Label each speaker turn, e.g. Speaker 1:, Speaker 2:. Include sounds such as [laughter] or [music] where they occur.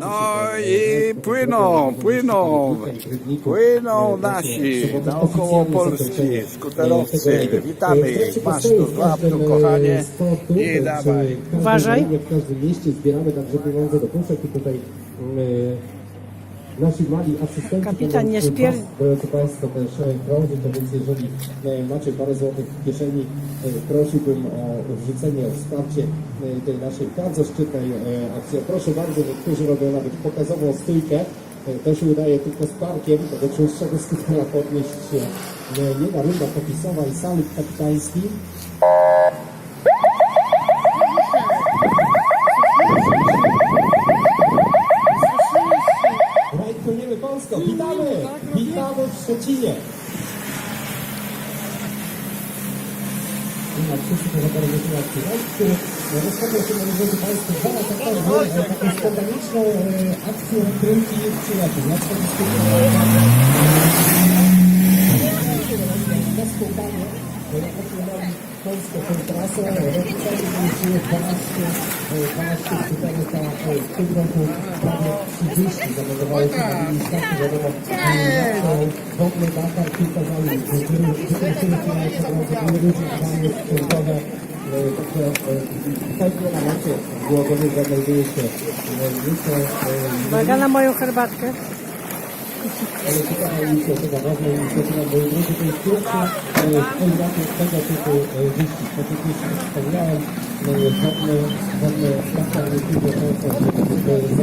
Speaker 1: No i płyną, płyną, płyną nasi naokoło Polski, skuterowcy. Witamy ich, masz tu, tu kochanie i dawaj.
Speaker 2: Uważaj.
Speaker 3: W każdym mieście zbieramy także pieniądze do puszek i tutaj nasi mali asystenci
Speaker 2: Kapitan nie spier-
Speaker 3: Drodzy Państwo, też krążyć, to więc jeżeli e, macie parę złotych w kieszeni, e, prosiłbym o wrzucenie, o wsparcie e, tej naszej bardzo szczytnej akcji. Proszę bardzo, niektórzy robią nawet pokazową stójkę. To się udaje tylko z parkiem, cięższego [laughs] skutera podnieść się nie ma runda popisowa i salut kapitański. Rajd płyniemy Polską, witamy! Witamy w Szczecinie! Wszyscy to zaparę akcji. Rozpoczął się, drodzy Państwo, dwa lata temu, taką spontaniczną e, akcją trójki przyjaciół. Na 40 na spontanie otrzymali Polskę tą trasę. Rok temu były 12, e, 12 skuterów, a e, w tym roku prawie 30 zameldowało się na administracji. Wiadomo, e, wodny Dakar, kilka zajęć, wykroczyły się na drodze, były różne zajęć sportowe. Także chętnie na macie złożonych znajduje się
Speaker 2: Uwaga na moją herbatkę.
Speaker 3: ale ciekawa inicjatywa, ważna inicjatywa, bo drodzy, to jest w tym roku tego typu wyścig. Tak jak już wspomniałem, e, żadne, żadne starta nie tylko są